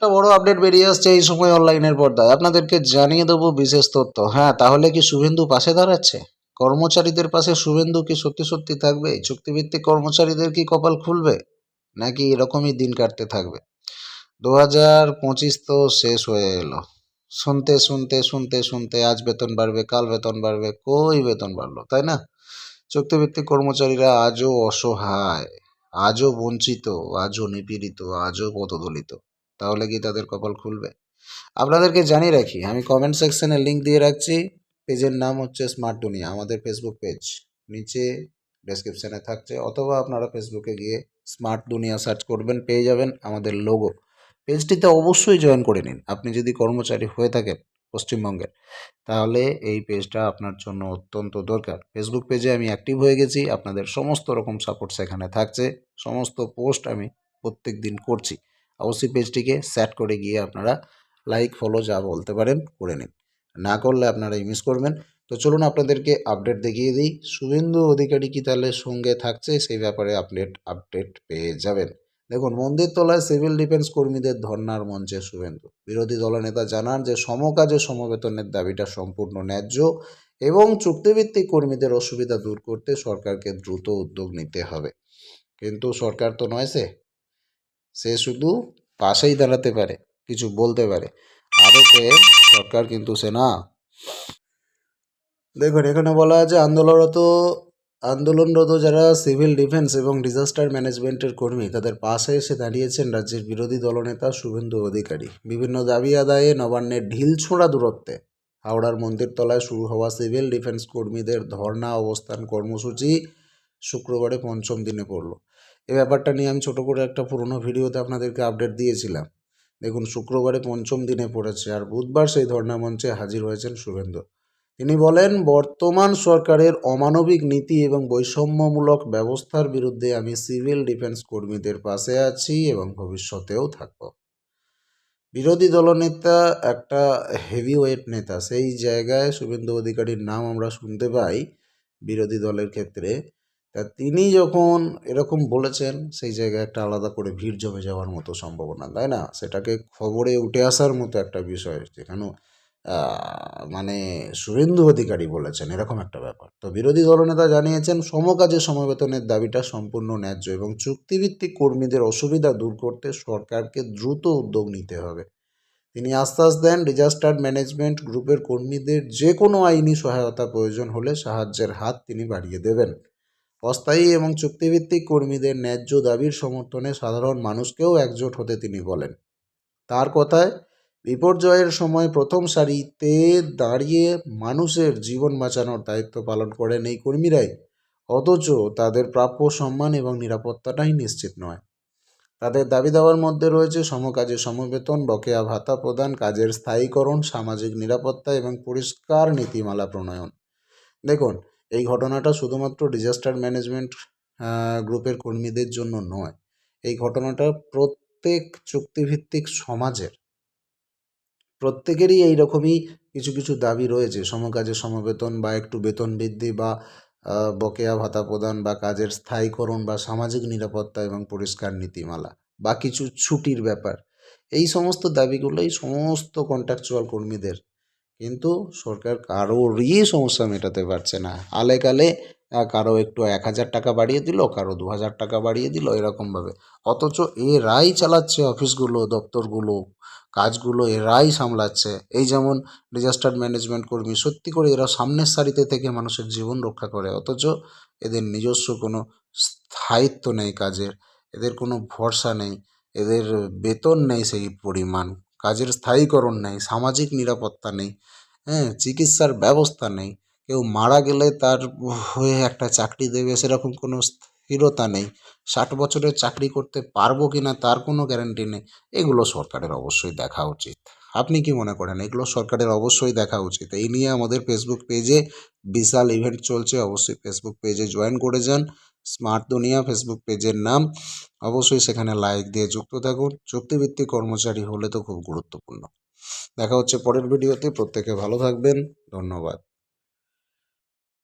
একটা বড় আপডেট বেরিয়ে আসছে এই সময় অনলাইনের পর্দায়। আপনাদেরকে জানিয়ে দেবো বিশেষ তথ্য। হ্যাঁ তাহলে কি শুভেন্দু পাশে দাঁড়াচ্ছে? কর্মচারীদের পাশে শুভেন্দু কি সত্যি সত্যি থাকবে? চুক্তিভিত্তিক কর্মচারীদের কি কপাল খুলবে? নাকি এরকমই দিন কাটতে থাকবে? দু হাজার পঁচিশ তো শেষ হয়ে এলো। শুনতে শুনতে শুনতে শুনতে আজ বেতন বাড়বে, কাল বেতন বাড়বে, কই বেতন বাড়লো, তাই না? চুক্তিভিত্তিক কর্মচারীরা আজও অসহায়, আজও বঞ্চিত, আজও নিপীড়িত, আজও পদদলিত। তাহলে কি তাদের কপাল খুলবে? আপনাদেরকে জানিয়ে রাখি, আমি কমেন্ট সেকশনে লিংক দিয়ে রাখছি। পেজের নাম হচ্ছে স্মার্ট দুনিয়া আমাদের ফেসবুক পেজ নিচে ডেসক্রিপশানে থাকছে, অথবা আপনারা ফেসবুকে গিয়ে স্মার্ট দুনিয়া সার্চ করবেন, পেয়ে যাবেন আমাদের লোগো পেজটিতে অবশ্যই জয়েন করে নিন। আপনি যদি কর্মচারী হয়ে থাকেন পশ্চিমবঙ্গের, তাহলে এই পেজটা আপনার জন্য অত্যন্ত দরকার। ফেসবুক পেজে আমি অ্যাক্টিভ হয়ে গেছি, আপনাদের সমস্ত রকম সাপোর্ট সেখানে থাকছে। সমস্ত পোস্ট আমি প্রত্যেক দিন করছি। অবশ্যই পেজটিকে স্যাট করে গিয়ে আপনারা লাইক ফলো যা বলতে পারেন করে নিন। না করলে আপনারা মিস করবেন। তো চলুন আপনাদেরকে আপডেট দেখিয়ে দিই। শুভেন্দু অধিকারী কি তাহলে সঙ্গে থাকছে? সেই ব্যাপারে আপডেট আপডেট পেয়ে যাবেন। দেখুন, মন্দির তলায় সিভিল ডিফেন্স কর্মীদের ধর্নার মঞ্চে শুভেন্দু। বিরোধী দলনেতা জানান যে, সমকাজে সমবেতনের দাবিটা সম্পূর্ণ ন্যায্য এবং চুক্তিভিত্তিক কর্মীদের অসুবিধা দূর করতে সরকারকে দ্রুত উদ্যোগ নিতে হবে। কিন্তু সরকার তো নয় সে। সে শুধু পাশেই দাঁড়াতে পারে, কিছু বলতে পারে। আদতে সরকার কিন্তু সে না। দেখুন, এখানে বলা আছে আন্দোলনরত আন্দোলনরত যারা সিভিল ডিফেন্স এবং ডিজাস্টার ম্যানেজমেন্টের কর্মী, তাদের পাশে এসে দাঁড়িয়েছেন রাজ্যের বিরোধী দলনেতা শুভেন্দু অধিকারী। বিভিন্ন দাবি আদায়ে নবান্নের ঢিল ছোঁড়া দূরত্বে হাওড়ার মন্দির তলায় শুরু হওয়া সিভিল ডিফেন্স কর্মীদের ধর্ণা অবস্থান কর্মসূচি শুক্রবারে পঞ্চম দিনে পড়ল। এই ব্যাপারটা নিয়ে আমি ছোট করে একটা পুরনো ভিডিওতে আপনাদেরকে আপডেট দিয়েছিলাম। দেখুন, শুক্রবারে পঞ্চম দিনে পড়েছে আর বুধবার সেই ধর্ণা মঞ্চে হাজির হয়েছেন শুভেন্দু। তিনি বলেন, বর্তমান সরকারের অমানবিক নীতি এবং বৈষম্যমূলক ব্যবস্থার বিরুদ্ধে আমি সিভিল ডিফেন্স কর্মীদের পাশে আছি এবং ভবিষ্যতেও থাকব। বিরোধী দলনেতা, একটা হেভি ওয়েট নেতা, সেই জায়গায় শুভেন্দু অধিকারীর নাম আমরা শুনতে পাই বিরোধী দলের ক্ষেত্রে। তা তিনি যখন এরকম বলেছেন, সেই জায়গায় একটা আলাদা করে ভিড় জমে যাওয়ার মতো সম্ভাবনা, তাই না? সেটাকে খবরে উঠে আসার মতো একটা বিষয়, যেখানে মানে শুভেন্দু অধিকারী বলেছেন, এরকম একটা ব্যাপার। তো বিরোধী দলনেতা জানিয়েছেন, সমকাজে সমবেতনের দাবিটা সম্পূর্ণ ন্যায্য এবং চুক্তিভিত্তিক কর্মীদের অসুবিধা দূর করতে সরকারকে দ্রুত উদ্যোগ নিতে হবে। তিনি আশ্বাস দেন, ডিজাস্টার ম্যানেজমেন্ট গ্রুপের কর্মীদের যে কোনো আইনি সহায়তা প্রয়োজন হলে সাহায্যের হাত তিনি বাড়িয়ে দেবেন। অস্থায়ী এবং চুক্তিভিত্তিক কর্মীদের ন্যায্য দাবির সমর্থনে সাধারণ মানুষকেও একজোট হতে তিনি বলেন। তার কথায়, বিপর্যয়ের সময় প্রথম সারিতে দাঁড়িয়ে মানুষের জীবন বাঁচানোর দায়িত্ব পালন করেন এই কর্মীরাই, অথচ তাদের প্রাপ্য সম্মান এবং নিরাপত্তাটাই নিশ্চিত নয়। তাদের দাবি দাওয়ার মধ্যে রয়েছে সমকাজে সমবেতন, বকেয়া ভাতা প্রদান, কাজের স্থায়ীকরণ, সামাজিক নিরাপত্তা এবং পরিষ্কার নীতিমালা প্রণয়ন। দেখুন এই ঘটনাটা শুধুমাত্র ডিজাস্টার ম্যানেজমেন্ট গ্রুপের কর্মীদের জন্য নয়। এই ঘটনাটা প্রত্যেক চুক্তিভিত্তিক সমাজের, প্রত্যেকেরই এই রকমই কিছু কিছু দাবি রয়েছে। সমকাজে সমবেতন বা একটু বেতন বৃদ্ধি বা বকেয়া ভাতা প্রদান বা কাজের স্থায়ীকরণ বা সামাজিক নিরাপত্তা এবং পরিষ্কার নীতিমালা বা কিছু ছুটির ব্যাপার। এই সমস্ত দাবিগুলোই সমস্ত কন্ট্রাকচুয়াল কর্মীদের কিন্তু সরকার কারোরই সমস্যা মেটাতে পারছে না। আলে কালে কারও একটু এক হাজার টাকা বাড়িয়ে দিল, কারও দু হাজার টাকা বাড়িয়ে দিল এরকমভাবে। অথচ এরাই চালাচ্ছে অফিসগুলো, দপ্তরগুলো, কাজগুলো এরাই সামলাচ্ছে। এই যেমন ডিজাস্টার ম্যানেজমেন্ট কর্মী, সত্যি করে এরা সামনের সারিতে থেকে মানুষের জীবন রক্ষা করে। অথচ এদের নিজস্ব কোনো স্থায়িত্ব নেই কাজের, এদের কোনো ভরসা নেই, এদের বেতন নেই সেই পরিমাণ। কাজের স্থায়ীকরণ নেই, সামাজিক নিরাপত্তা নেই হ্যাঁ চিকিৎসার ব্যবস্থা নেই, কেউ মারা গেলে তার হয়ে একটা চাকরি দেবে সেরকম কোনো স্থিরতা নেই, ষাট বছরের চাকরি করতে পারব কি না তার কোনো গ্যারান্টি নেই, এগুলো সরকারের অবশ্যই দেখা উচিত। আপনি কি মনে করেন? এগুলো সরকারের অবশ্যই দেখা উচিত। এই নিয়ে আমাদের ফেসবুক পেজে বিশাল ইভেন্ট চলছে, অবশ্যই ফেসবুক পেজে জয়েন করে যান। স্মার্ট দুনিয়া, ফেসবুক পেজের নাম। অবশ্যই সেখানে লাইক দিয়ে যুক্ত থাকুন। চুক্তিভিত্তিক কর্মচারী হলে তো খুব গুরুত্বপূর্ণ। দেখা হচ্ছে পরের ভিডিওতে। প্রত্যেকে ভালো থাকবেন। ধন্যবাদ।